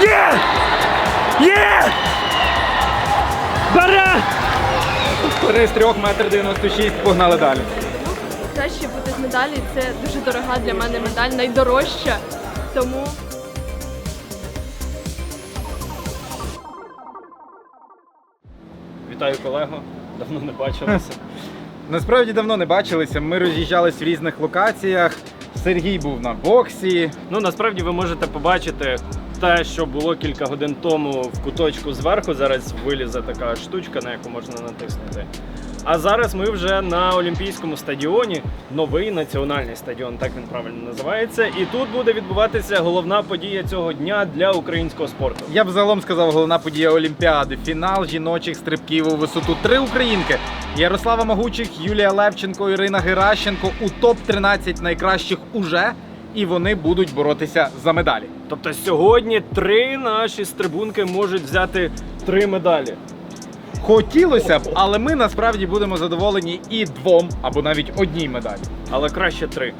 Є! Є! Бере! 3 з 3 метр 96, погнали далі. Краще бути з медалі. Це дуже дорога для мене медаль, найдорожча. Тому Вітаю колего, давно не бачилися. Насправді давно не бачилися. Ми роз'їжджались в різних локаціях. Сергій був на боксі. Ну насправді ви можете побачити те, що було кілька годин тому в куточку зверху. Зараз вилізе така штучка, на яку можна натиснути. А зараз ми вже на Олімпійському стадіоні, новий національний стадіон, так він правильно називається. І тут буде відбуватися головна подія цього дня для українського спорту. Я б загалом сказав, головна подія Олімпіади. Фінал жіночих стрибків у висоту. Три українки: Ярослава Магучих, Юлія Левченко, Ірина Геращенко у топ-13 найкращих уже. І вони будуть боротися за медалі. Тобто сьогодні три наші стрибунки можуть взяти три медалі. Хотілося б, але ми насправді будемо задоволені і двом або навіть одній медалі. Але краще три.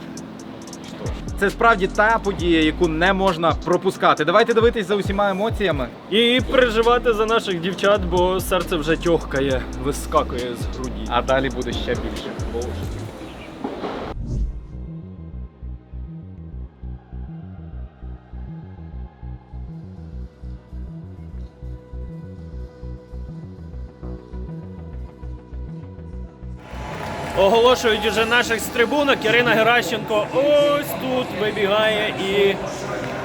Це справді та подія, яку не можна пропускати. Давайте дивитись за усіма емоціями. І переживати за наших дівчат, бо серце вже тьохкає, вискакує з груді. А далі буде ще більше. Оголошують уже наших з трибунок. Ірина Геращенко ось тут вибігає і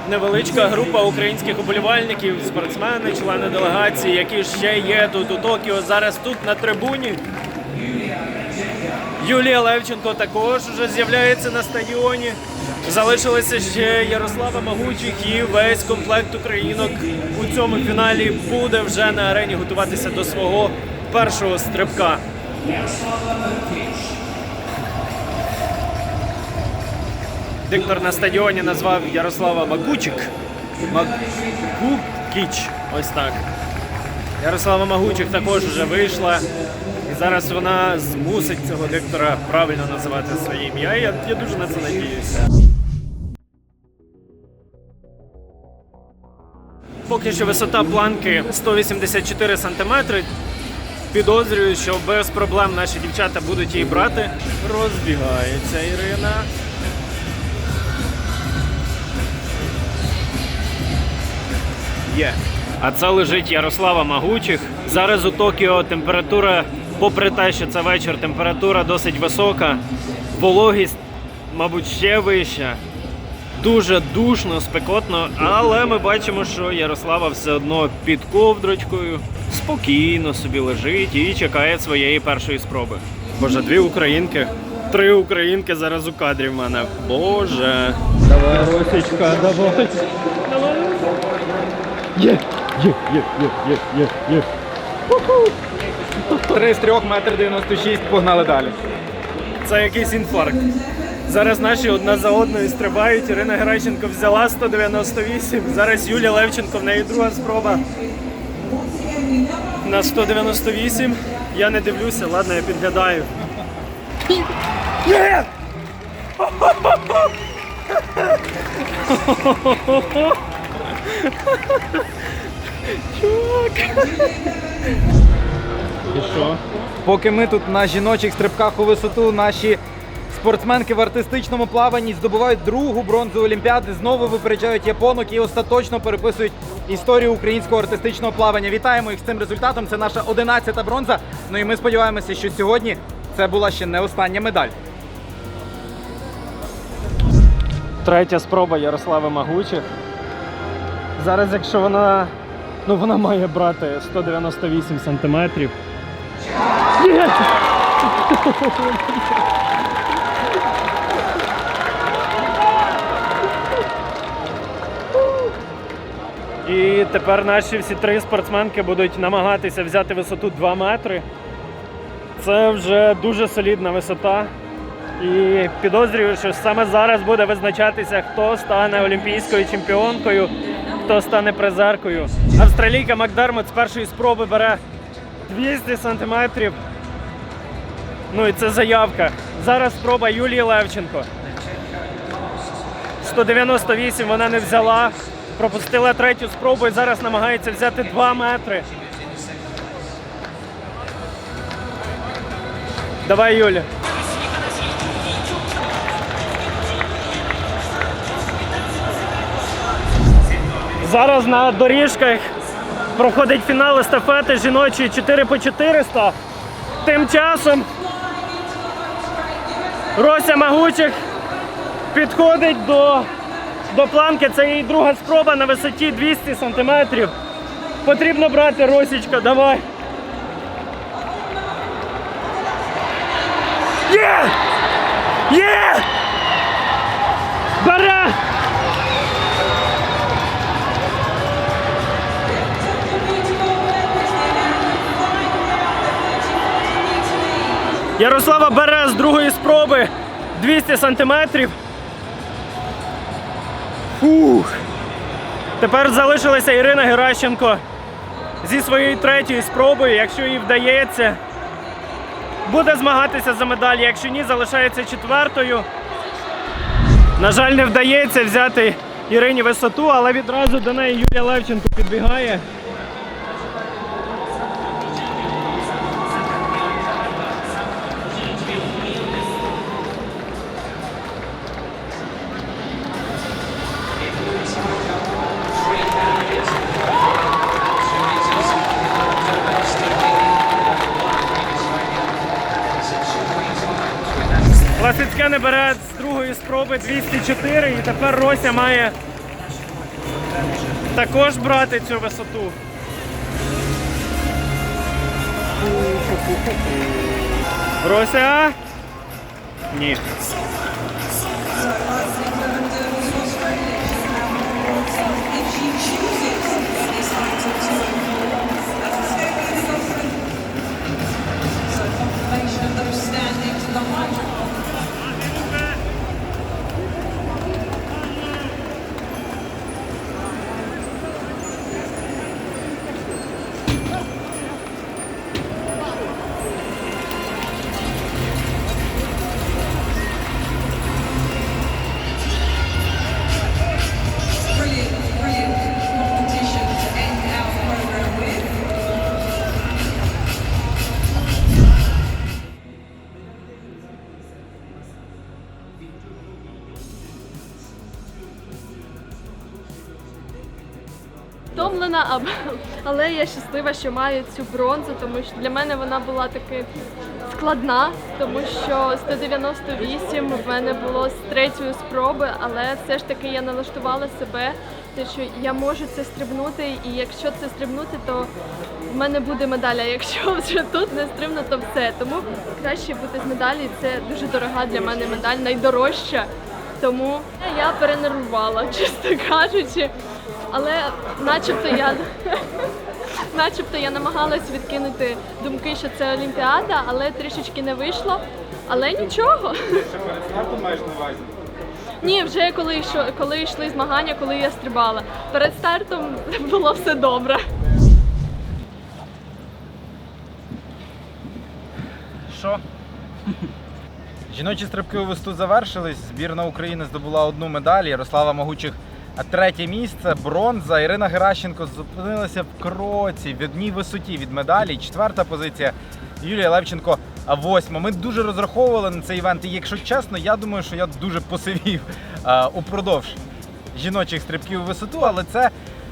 невеличка група українських уболівальників, спортсмени, члени делегації, які ще є тут у Токіо. Зараз тут на трибуні. Юлія Левченко також вже з'являється на стадіоні. Залишилися ще Ярослава Магучих і весь комплект українок у цьому фіналі буде вже на арені готуватися до свого першого стрибка. Диктор на стадіоні назвав Ярослава Магучик. Магукіч. Ось так. Ярослава Магучик також вже вийшла. І зараз вона змусить цього диктора правильно називати своє ім'я. Я, я дуже на це надіюся. Поки що висота планки 184 сантиметри. Підозрюю, що без проблем наші дівчата будуть її брати. Розбігається Ірина. Є. А це лежить Ярослава Магучих. Зараз у Токіо температура, попри те, що це вечір, температура досить висока. Вологість, мабуть, ще вища. Дуже душно, спекотно, але ми бачимо, що Ярослава все одно під ковдрочкою спокійно собі лежить і чекає своєї першої спроби. Боже, дві українки, три українки зараз у кадрі в мене. Боже. Давай, Росічка, давай. Давай. Є, є, є, є, є, є, є. 3 з 3 метр 96, погнали далі. Це якийсь інфаркт. Зараз наші одна за одною стрибають. Ірина Геращенко взяла 198. Зараз Юлія Левченко, в неї друга спроба. На 198. Я не дивлюся, ладно, я підглядаю. Чувак! І що? Поки ми тут на жіночих стрибках у висоту, наші спортсменки в артистичному плаванні здобувають другу бронзу Олімпіади, знову випереджають японок і остаточно переписують історію українського артистичного плавання. Вітаємо їх з цим результатом. Це наша 11-та бронза. Ну і ми сподіваємося, що сьогодні це була ще не остання медаль. Третя спроба Ярослави Магучих. Зараз, якщо вона. Ну, вона має брати 198 сантиметрів. Є! І тепер наші всі три спортсменки будуть намагатися взяти висоту 2 метри. Це вже дуже солідна висота. І підозрюю, що саме зараз буде визначатися, хто стане олімпійською чемпіонкою, хто стане призеркою. Австралійка Макдермот з першої спроби бере 200 сантиметрів. Ну і це заявка. Зараз спроба Юлії Левченко. 198 вона не взяла. Пропустила третю спробу і зараз намагається взяти 2 метри. Давай, Юля. Зараз на доріжках проходить фінал естафети жіночої 4 по 400. Тим часом Рося Магучих підходить до, до планки. Це її друга спроба на висоті 200 сантиметрів. Потрібно брати Росічка, давай. Є! Є! Бере! Ярослава бере з другої спроби 200 сантиметрів. Фух. Тепер залишилася Ірина Геращенко зі своєю третьою спробою. Якщо їй вдається, буде змагатися за медалі. Якщо ні, залишається четвертою. На жаль, не вдається взяти Ірині висоту, але відразу до неї Юлія Левченко підбігає. Ласицьке не бере з другої спроби 204 і тепер Рося має також брати цю висоту. Рося? Ні. Brilliant, але я щаслива, що маю цю бронзу, тому що для мене вона була таки складна, тому що 198 в мене було з третьої спроби, але все ж таки я налаштувала себе, те, що я можу це стрибнути, і якщо це стрибнути, то в мене буде медаль. А якщо вже тут не стрибну, то все. Тому краще бути з медалі. Це дуже дорога для мене медаль, найдорожча. Тому я перенервувала, чесно кажучи. Але начебто я начебто я намагалась відкинути думки, що це Олімпіада, але трішечки не вийшло. Але нічого. Ти маєш на увазі? Ні, вже коли йшло, коли йшли змагання, коли я стрибала. Перед стартом було все добре. Що? Жіночі стрибки у висоту завершились. Збірна України здобула одну медаль. Ярослава Могучих а третє місце, бронза. Ірина Геращенко зупинилася в кроці в одній висоті від медалі. Четверта позиція. Юлія Левченко а восьма. Ми дуже розраховували на цей івент. І якщо чесно, я думаю, що я дуже посивів а, упродовж жіночих стрибків у висоту, але це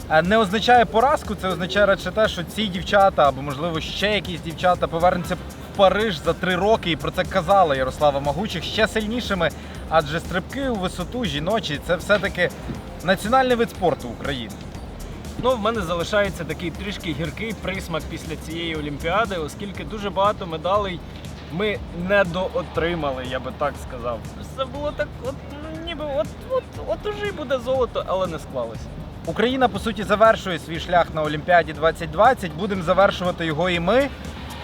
е, не означає поразку, це означає радше те, що ці дівчата або можливо ще якісь дівчата повернуться в Париж за три роки, і про це казала Ярослава Магучих ще сильнішими. Адже стрибки у висоту жіночі це все-таки національний вид спорту України. Ну, в мене залишається такий трішки гіркий присмак після цієї олімпіади, оскільки дуже багато медалей ми не доотримали, я би так сказав. Це було так, от ну, ніби от, от, от уже й буде золото, але не склалося. Україна по суті завершує свій шлях на Олімпіаді 2020. Будемо завершувати його і ми.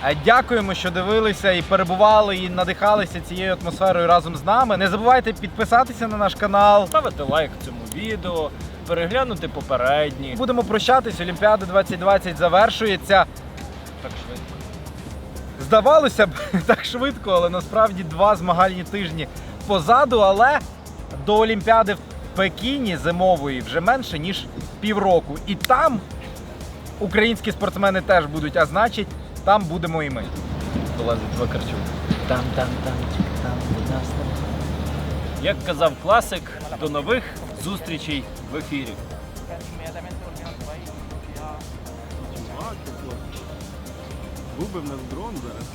Е, Дякуємо, що дивилися і перебували, і надихалися цією атмосферою разом з нами. Не забувайте підписатися на наш канал. Ставити лайк цьому відео, переглянути попередні. Будемо прощатись. Олімпіада 2020 завершується. Так швидко. Здавалося б, так швидко, але насправді два змагальні тижні позаду. Але до Олімпіади в Пекіні зимової вже менше ніж півроку. І там українські спортсмени теж будуть, а значить, там будемо і ми. Долазить Вакарчук. Там, там, там, там, будь нас Як казав класик, до нових зустрічей в ефірі. Губи в нас дрон зараз.